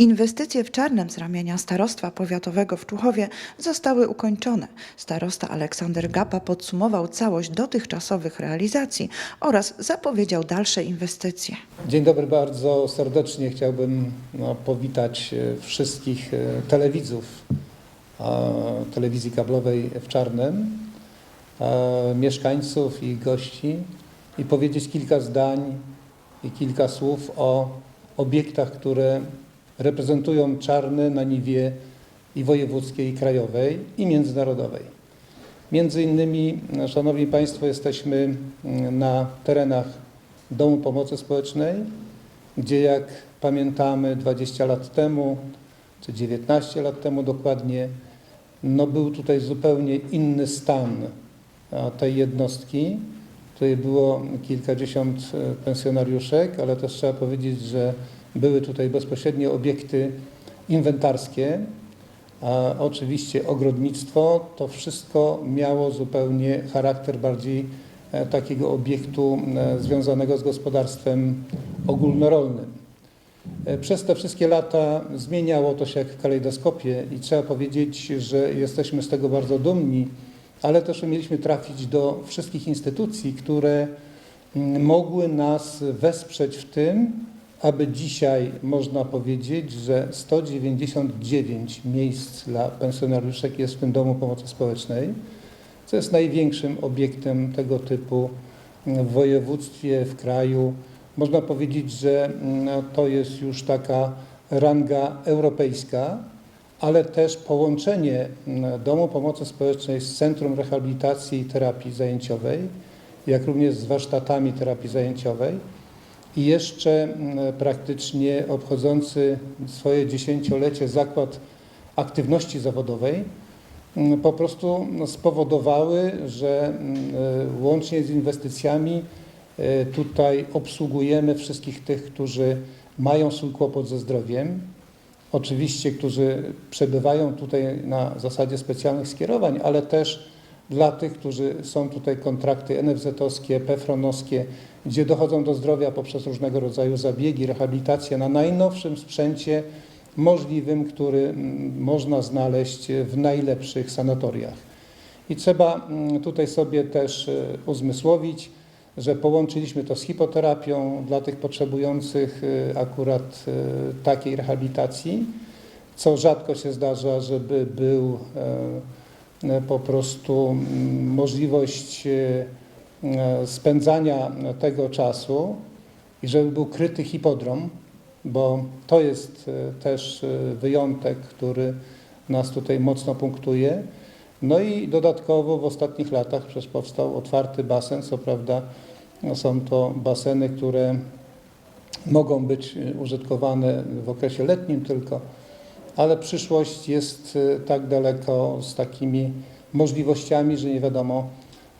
Inwestycje w Czarnem z ramienia Starostwa Powiatowego w Czuchowie zostały ukończone. Starosta Aleksander Gapa podsumował całość dotychczasowych realizacji oraz zapowiedział dalsze inwestycje. Dzień dobry, bardzo serdecznie chciałbym no, powitać e, wszystkich e, telewidzów telewizji kablowej w Czarnem, e, mieszkańców i gości i powiedzieć kilka zdań i kilka słów o obiektach, które reprezentują Czarne na niwie i wojewódzkiej, i krajowej, i międzynarodowej. Między innymi, no, Szanowni Państwo, jesteśmy mm, na terenach Domu Pomocy Społecznej, gdzie jak pamiętamy 20 lat temu, czy 19 lat temu dokładnie, no był tutaj zupełnie inny stan tej jednostki. Tutaj było kilkadziesiąt e, pensjonariuszek, ale też trzeba powiedzieć, że były tutaj bezpośrednie obiekty inwentarskie, a oczywiście ogrodnictwo, to wszystko miało zupełnie charakter bardziej e, takiego obiektu e, związanego z gospodarstwem ogólnorolnym. E, Przez te wszystkie lata zmieniało to się jak w kalejdoskopie i trzeba powiedzieć, że jesteśmy z tego bardzo dumni, ale też umieliśmy trafić do wszystkich instytucji, które mm, mogły nas wesprzeć w tym, aby dzisiaj można powiedzieć, że 199 miejsc dla pensjonariuszek jest w tym Domu Pomocy Społecznej, co jest największym obiektem tego typu w województwie, w kraju. Można powiedzieć, że mm, to jest już taka ranga europejska, ale też połączenie mm, Domu Pomocy Społecznej z Centrum Rehabilitacji i Terapii Zajęciowej, jak również z warsztatami terapii zajęciowej i jeszcze mm, praktycznie obchodzący swoje dziesięciolecie zakład aktywności zawodowej mm, po prostu spowodowały, że mm, łącznie z inwestycjami e, tutaj obsługujemy wszystkich tych, którzy mają swój kłopot ze zdrowiem, oczywiście, którzy przebywają tutaj na zasadzie specjalnych skierowań, ale też dla tych, którzy są tutaj kontrakty NFZ-owskie, PFRON-owskie, gdzie dochodzą do zdrowia poprzez różnego rodzaju zabiegi, rehabilitację na najnowszym sprzęcie możliwym, który mm, można znaleźć w najlepszych sanatoriach. I trzeba mm, tutaj sobie też e, uzmysłowić, że połączyliśmy to z hipoterapią dla tych potrzebujących e, akurat e, takiej rehabilitacji, co rzadko się zdarza, żeby był e, po prostu mm, możliwość e, e, spędzania tego czasu i żeby był kryty hipodrom, bo to jest e, też e, wyjątek, który nas tutaj mocno punktuje. No i dodatkowo w ostatnich latach przecież powstał otwarty basen, co prawda no są to baseny, które mogą być e, użytkowane w okresie letnim tylko, ale przyszłość jest e, tak daleko z takimi możliwościami, że nie wiadomo,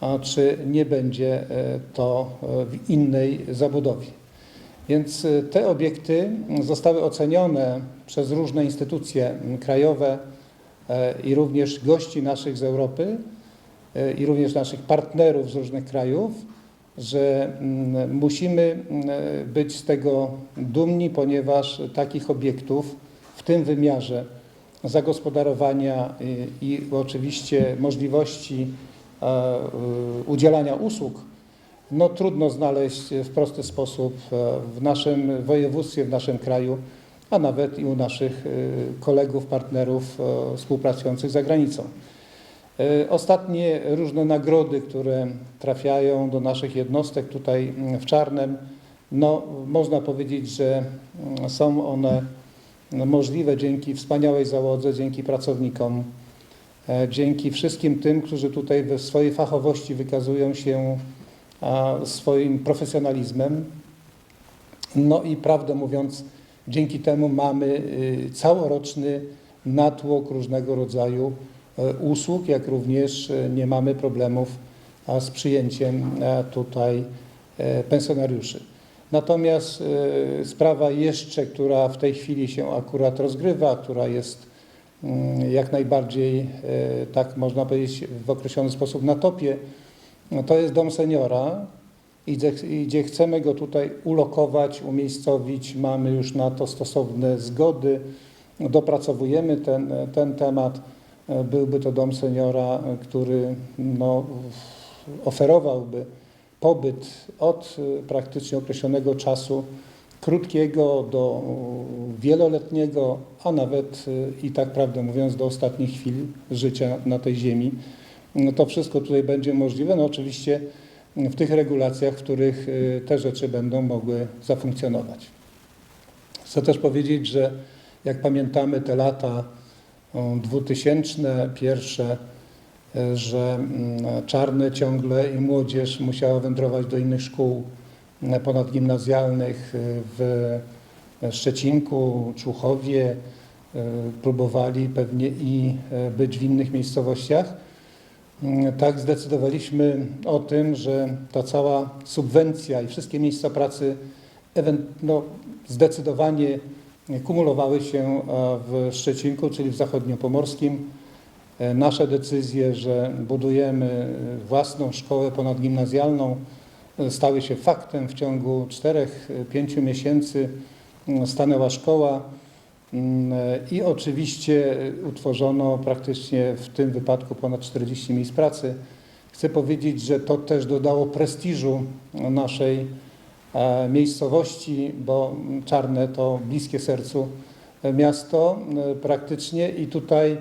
a czy nie będzie e, to e, w innej zabudowie. Więc e, te obiekty zostały ocenione przez różne instytucje krajowe i również gości naszych z Europy i również naszych partnerów z różnych krajów, że musimy być z tego dumni, ponieważ takich obiektów w tym wymiarze zagospodarowania i, i oczywiście możliwości udzielania usług, no trudno znaleźć w prosty sposób e, w naszym województwie, w naszym kraju, a nawet i u naszych kolegów, partnerów e, współpracujących za granicą. E, Ostatnie różne nagrody, które trafiają do naszych jednostek tutaj mm, w Czarnem, no można powiedzieć, że mm, są one możliwe dzięki wspaniałej załodze, dzięki pracownikom, e, dzięki wszystkim tym, którzy tutaj we swojej fachowości wykazują się a, swoim profesjonalizmem. No i prawdę mówiąc, dzięki temu mamy y, całoroczny natłok różnego rodzaju e, usług, jak również e, nie mamy problemów z przyjęciem e, tutaj e, pensjonariuszy. Natomiast e, sprawa jeszcze, która w tej chwili się akurat rozgrywa, która jest jak najbardziej, e, tak można powiedzieć, w określony sposób na topie, no to jest dom seniora, i gdzie, chcemy go tutaj ulokować, umiejscowić. Mamy już na to stosowne zgody. Dopracowujemy ten, ten temat. E, Byłby to dom seniora, który no, oferowałby pobyt od e, praktycznie określonego czasu, krótkiego do wieloletniego, a nawet e, i tak prawdę mówiąc do ostatnich chwil życia na tej ziemi. No to wszystko tutaj będzie możliwe, no oczywiście w tych regulacjach, w których e, te rzeczy będą mogły zafunkcjonować. Chcę też powiedzieć, że jak pamiętamy te lata 2000, pierwsze, e, że mm, czarne ciągle i młodzież musiała wędrować do innych szkół ponadgimnazjalnych e, w Szczecinku, Człuchowie, e, próbowali pewnie i e, być w innych miejscowościach. Tak zdecydowaliśmy o tym, że ta cała subwencja i wszystkie miejsca pracy no, zdecydowanie kumulowały się w Szczecinku, czyli w zachodniopomorskim. Nasze decyzje, że budujemy własną szkołę ponadgimnazjalną, stały się faktem. W ciągu 4-5 miesięcy mm, stanęła szkoła mm, i oczywiście utworzono praktycznie w tym wypadku ponad 40 miejsc pracy. Chcę powiedzieć, że to też dodało prestiżu naszej e, miejscowości, bo Czarne to bliskie sercu e, miasto e, praktycznie i tutaj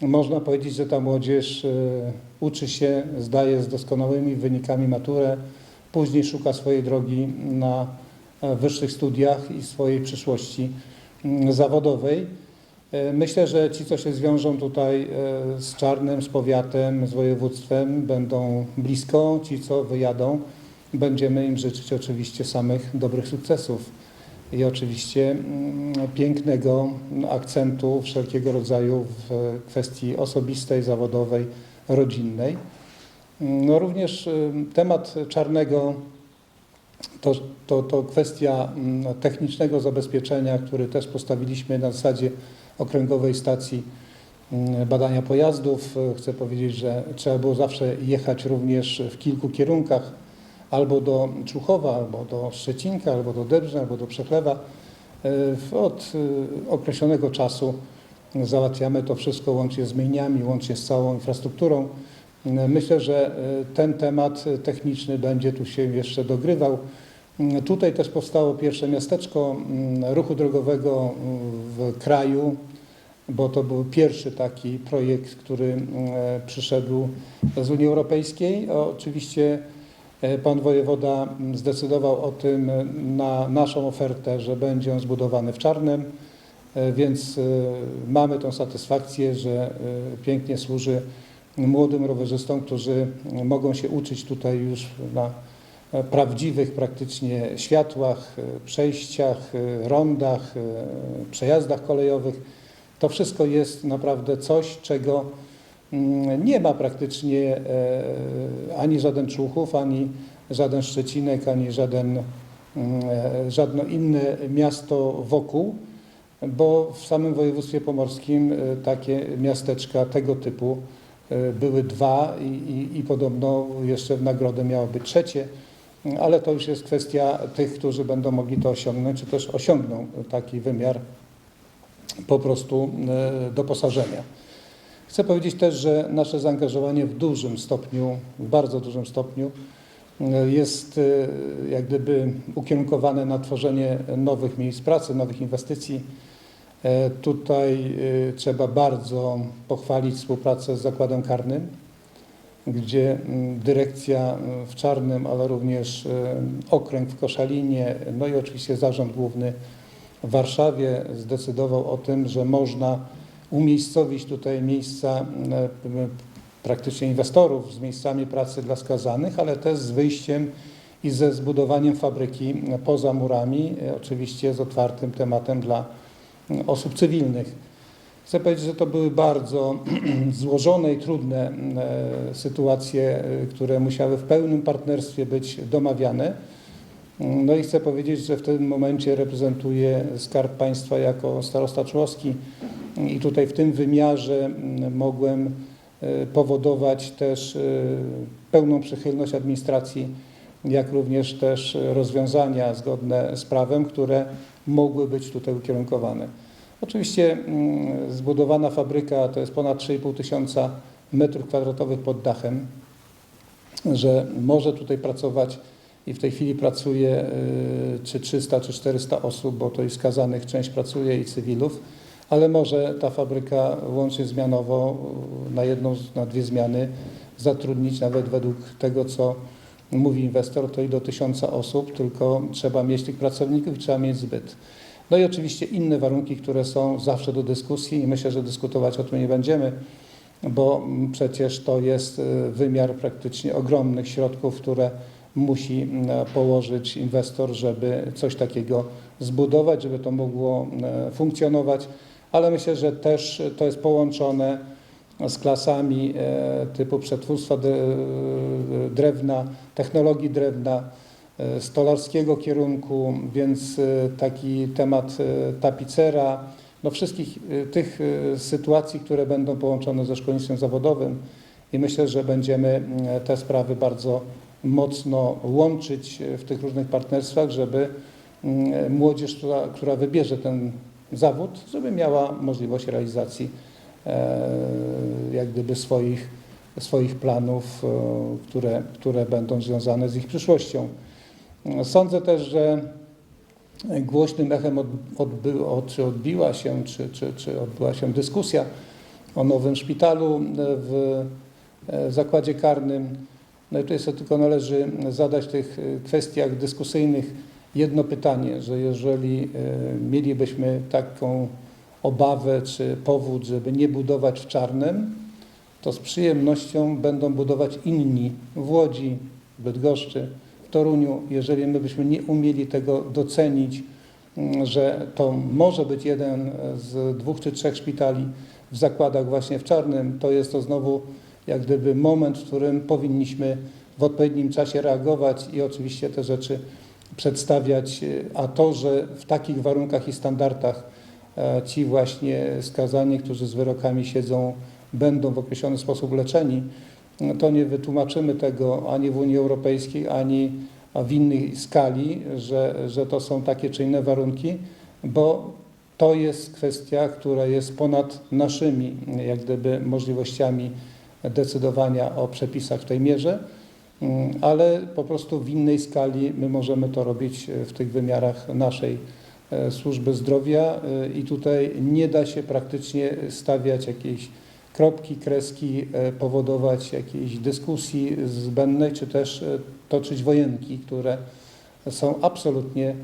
można powiedzieć, że ta młodzież uczy się, zdaje z doskonałymi wynikami maturę, później szuka swojej drogi na e, wyższych studiach i swojej przyszłości mm, zawodowej. E, Myślę, że ci, co się zwiążą tutaj e, z Czarnym, z powiatem, z województwem, będą blisko. Ci, co wyjadą, będziemy im życzyć oczywiście samych dobrych sukcesów i oczywiście mm, pięknego akcentu wszelkiego rodzaju w kwestii osobistej, zawodowej, rodzinnej. No również y, temat czarnego to, to, to kwestia mm, technicznego zabezpieczenia, który też postawiliśmy na zasadzie okręgowej stacji mm, badania pojazdów. Y, Chcę powiedzieć, że trzeba było zawsze jechać również w kilku kierunkach, albo do Czuchowa, albo do Szczecinka, albo do Debrzna, albo do Przechlewa. Y, Od określonego czasu załatwiamy to wszystko łącznie z myjniami, łącznie z całą infrastrukturą. Myślę, że y, ten temat techniczny będzie tu się jeszcze dogrywał. Y, Tutaj też powstało pierwsze miasteczko mm, ruchu drogowego y, w kraju, bo to był pierwszy taki projekt, który y, przyszedł z Unii Europejskiej. Oczywiście E, Pan wojewoda mm, zdecydował o tym e, na naszą ofertę, że będzie on zbudowany w Czarnem, e, więc e, mamy tą satysfakcję, że e, pięknie służy młodym rowerzystom, którzy mogą się uczyć tutaj już na e, prawdziwych praktycznie światłach, e, przejściach, e, rondach, przejazdach kolejowych. To wszystko jest naprawdę coś, czego Mm, Nie ma praktycznie ani żaden Człuchów, ani żaden Szczecinek, ani żaden, mm, żadne inne miasto wokół, bo w samym województwie pomorskim takie miasteczka tego typu były dwa i, i, i podobno jeszcze w nagrodę miało być trzecie, ale to już jest kwestia tych, którzy będą mogli to osiągnąć, czy też osiągną taki wymiar po prostu e, doposażenia. Chcę powiedzieć też, że nasze zaangażowanie w dużym stopniu, w bardzo dużym stopniu e, jest e, jak gdyby ukierunkowane na tworzenie nowych miejsc pracy, nowych inwestycji. E, Tutaj e, trzeba bardzo pochwalić współpracę z Zakładem Karnym, gdzie dyrekcja w Czarnym, ale również e, okręg w Koszalinie, no i oczywiście Zarząd Główny w Warszawie zdecydował o tym, że można umiejscowić tutaj miejsca praktycznie inwestorów z miejscami pracy dla skazanych, ale też z wyjściem i ze zbudowaniem fabryki poza murami, oczywiście z otwartym tematem dla osób cywilnych. Chcę powiedzieć, że to były bardzo złożone i trudne e, sytuacje, e, które musiały w pełnym partnerstwie być domawiane. No i chcę powiedzieć, że w tym momencie reprezentuję Skarb Państwa jako starosta człowski i tutaj w tym wymiarze mm, mogłem e, powodować też pełną przychylność administracji jak również też rozwiązania zgodne z prawem, które mogły być tutaj ukierunkowane. Oczywiście mm, zbudowana fabryka to jest ponad 3,5 tysiąca metrów kwadratowych pod dachem, że może tutaj pracować i w tej chwili pracuje y, czy 300 czy 400 osób, bo to i skazanych część pracuje i cywilów, ale może ta fabryka łącznie zmianowo y, na jedną, na dwie zmiany zatrudnić nawet według tego, co mówi inwestor, to i do tysiąca osób, tylko trzeba mieć tych pracowników i trzeba mieć zbyt. No i oczywiście inne warunki, które są zawsze do dyskusji i myślę, że dyskutować o tym nie będziemy, bo przecież to jest y, wymiar praktycznie ogromnych środków, które musi mm, położyć inwestor, żeby coś takiego zbudować, żeby to mogło e, funkcjonować, ale myślę, że też to jest połączone z klasami e, typu przetwórstwa de- drewna, technologii drewna, e, stolarskiego kierunku, więc e, taki temat e, tapicera, no wszystkich e, tych e, sytuacji, które będą połączone ze szkolnictwem zawodowym. I myślę, że będziemy te sprawy bardzo mocno łączyć e, w tych różnych partnerstwach, żeby młodzież, która, która wybierze ten zawód, żeby miała możliwość realizacji e, jak gdyby swoich, swoich planów, e, które, które będą związane z ich przyszłością. Sądzę też, że głośnym echem od, odby, od, czy odbiła się, czy, czy, czy odbyła się dyskusja o nowym szpitalu w e, zakładzie karnym. No i tutaj sobie tylko należy zadać w tych e, kwestiach dyskusyjnych jedno pytanie, że jeżeli e, mielibyśmy taką obawę czy powód, żeby nie budować w Czarnem, to z przyjemnością będą budować inni w Łodzi, w Bydgoszczy, w Toruniu. Jeżeli my byśmy nie umieli tego docenić, mm, że to może być jeden z dwóch czy trzech szpitali w zakładach właśnie w Czarnym, to jest to znowu jak gdyby moment, w którym powinniśmy w odpowiednim czasie reagować i oczywiście te rzeczy przedstawiać, a to, że w takich warunkach i standardach ci właśnie skazani, którzy z wyrokami siedzą, będą w określony sposób leczeni, no to nie wytłumaczymy tego ani w Unii Europejskiej, ani w innej skali, że, że to są takie czy inne warunki, bo to jest kwestia, która jest ponad naszymi jak gdyby możliwościami decydowania o przepisach w tej mierze, Mm, ale po prostu w innej skali my możemy to robić w tych wymiarach naszej e, służby zdrowia e, i tutaj nie da się praktycznie stawiać jakiejś kropki, kreski, e, powodować jakiejś dyskusji zbędnej, czy też e, toczyć wojenki, które są absolutnie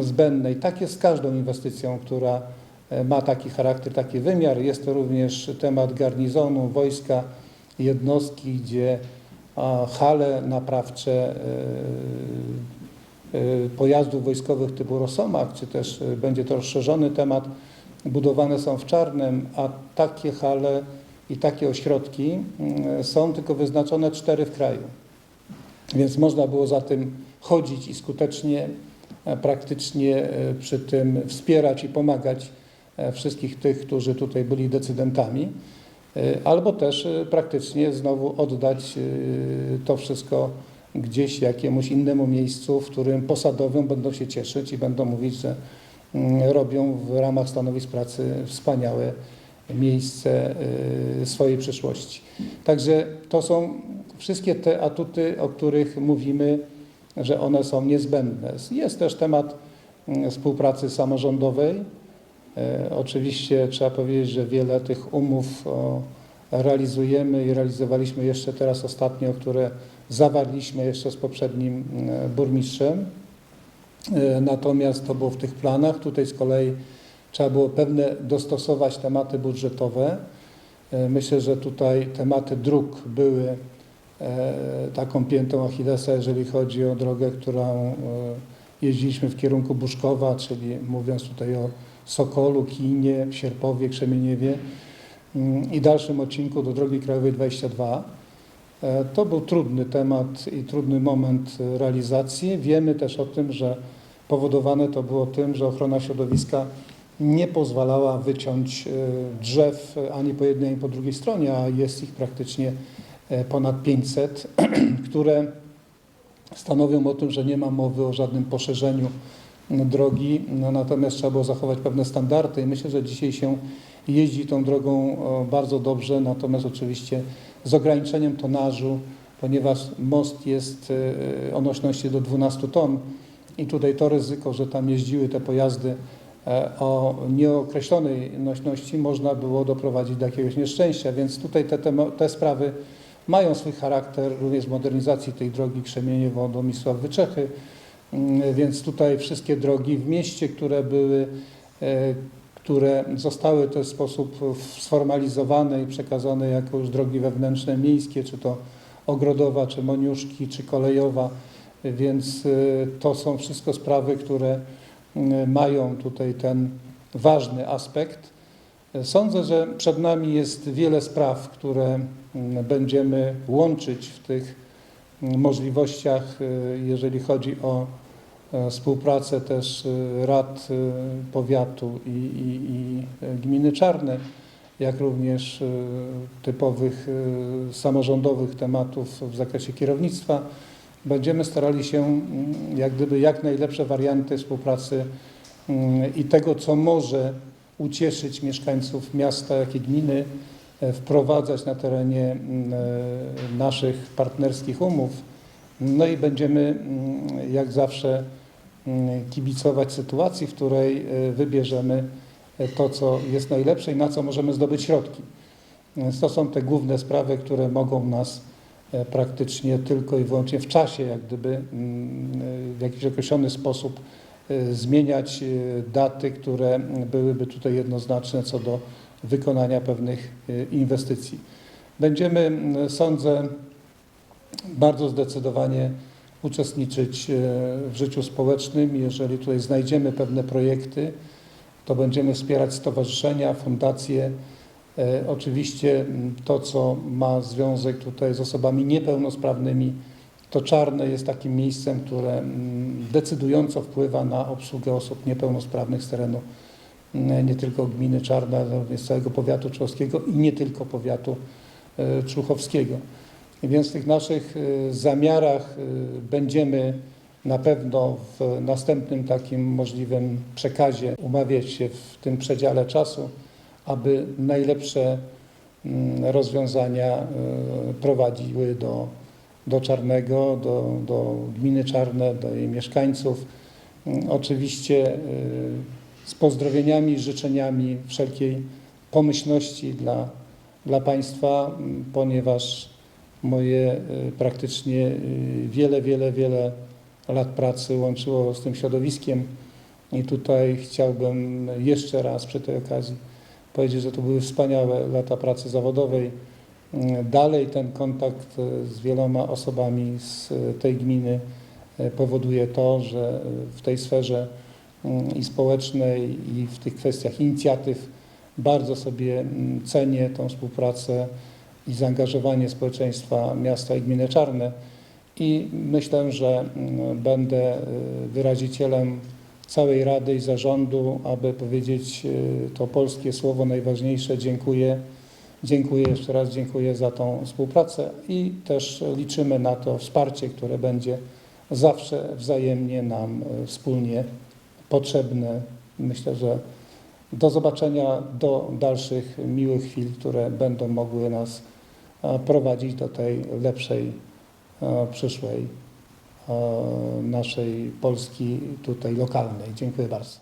zbędne. I tak jest z każdą inwestycją, która e, ma taki charakter, taki wymiar. Jest to również temat garnizonu, wojska, jednostki, gdzie hale naprawcze e, e, pojazdów wojskowych typu Rosomak, czy też e, będzie to rozszerzony temat, budowane są w Czarnem, a takie hale i takie ośrodki mm, są tylko wyznaczone cztery w kraju. Więc można było za tym chodzić i skutecznie, e, praktycznie e, przy tym wspierać i pomagać e, wszystkich tych, którzy tutaj byli decydentami, albo też praktycznie znowu oddać to wszystko gdzieś jakiemuś innemu miejscu, w którym posadowym będą się cieszyć i będą mówić, że mm, robią w ramach stanowisk pracy wspaniałe miejsce y, swojej przyszłości. Także to są wszystkie te atuty, o których mówimy, że one są niezbędne. Jest też temat mm, współpracy samorządowej. E, Oczywiście trzeba powiedzieć, że wiele tych umów o, realizujemy i realizowaliśmy jeszcze teraz ostatnio, które zawarliśmy jeszcze z poprzednim mm, burmistrzem. E, Natomiast to było w tych planach. Tutaj z kolei trzeba było pewne dostosować tematy budżetowe. E, Myślę, że tutaj tematy dróg były e, taką piętą Achillesa, jeżeli chodzi o drogę, którą e, jeździliśmy w kierunku Buszkowa, czyli mówiąc tutaj o Sokolu, Kinie, Sierpowie, Krzemieniewie i dalszym odcinku do drogi krajowej 22. E, To był trudny temat i trudny moment e, realizacji. Wiemy też o tym, że powodowane to było tym, że ochrona środowiska nie pozwalała wyciąć e, drzew ani po jednej, ani po drugiej stronie, a jest ich praktycznie ponad 500, które stanowią o tym, że nie ma mowy o żadnym poszerzeniu drogi, no, natomiast trzeba było zachować pewne standardy i myślę, że dzisiaj się jeździ tą drogą o, bardzo dobrze, natomiast oczywiście z ograniczeniem tonażu, ponieważ most jest e, o nośności do 12 ton i tutaj to ryzyko, że tam jeździły te pojazdy e, o nieokreślonej nośności można było doprowadzić do jakiegoś nieszczęścia, więc tutaj te, te, sprawy mają swój charakter również modernizacji tej drogi Krzemieniewo do Misław-Wyczechy, Mm, więc tutaj wszystkie drogi w mieście, które były, e, które zostały w ten sposób sformalizowane i przekazane jako już drogi wewnętrzne miejskie, czy to Ogrodowa, czy Moniuszki, czy Kolejowa, więc e, to są wszystko sprawy, które mm, mają tutaj ten ważny aspekt. Sądzę, że przed nami jest wiele spraw, które mm, będziemy łączyć w tych mm, możliwościach, y, jeżeli chodzi o e, współpracę też y, rad y, powiatu i, i, i gminy Czarne, jak również typowych samorządowych tematów w zakresie kierownictwa. Będziemy starali się mm, jak gdyby jak najlepsze warianty współpracy mm, i tego, co może ucieszyć mieszkańców miasta, jak i gminy, e, wprowadzać na terenie mm, e, naszych partnerskich umów. No i będziemy mm, jak zawsze mm, kibicować sytuacji, w której e, wybierzemy e, to, co jest najlepsze i na co możemy zdobyć środki. Więc to są te główne sprawy, które mogą nas e, praktycznie tylko i wyłącznie w czasie, jak gdyby e, w jakiś określony sposób e, zmieniać e, daty, które byłyby tutaj jednoznaczne co do wykonania pewnych e, inwestycji. Będziemy, sądzę, bardzo zdecydowanie uczestniczyć e, w życiu społecznym. Jeżeli tutaj znajdziemy pewne projekty, to będziemy wspierać stowarzyszenia, fundacje. E, Oczywiście to, co ma związek tutaj z osobami niepełnosprawnymi, to Czarne jest takim miejscem, które decydująco wpływa na obsługę osób niepełnosprawnych z terenu nie tylko gminy Czarna, ale również całego powiatu człowieckiego i nie tylko powiatu e, człuchowskiego. Więc w tych naszych e, zamiarach e, będziemy na pewno w następnym takim możliwym przekazie umawiać się w tym przedziale czasu, aby najlepsze mm, rozwiązania e, prowadziły do, do Czarnego, do, do gminy Czarne, do jej mieszkańców. Mm, Oczywiście e, z pozdrowieniami, życzeniami wszelkiej pomyślności dla, dla Państwa, ponieważ moje e, praktycznie e, wiele, wiele, wiele lat pracy łączyło z tym środowiskiem i tutaj chciałbym jeszcze raz przy tej okazji powiedzieć, że to były wspaniałe lata pracy zawodowej. Dalej ten kontakt e, z wieloma osobami z tej gminy powoduje to, że w tej sferze i społecznej, i w tych kwestiach inicjatyw. Bardzo sobie mm, cenię tą współpracę i zaangażowanie społeczeństwa miasta i gminy Czarne. I myślę, że mm, będę e, wyrazicielem całej Rady i Zarządu, aby powiedzieć e, to polskie słowo najważniejsze. Dziękuję. Dziękuję jeszcze raz, dziękuję za tą współpracę i też liczymy na to wsparcie, które będzie zawsze wzajemnie nam e, wspólnie potrzebne. Myślę, że do zobaczenia, do dalszych miłych chwil, które będą mogły nas e, prowadzić do tej lepszej e, przyszłej e, naszej Polski tutaj lokalnej. Dziękuję bardzo.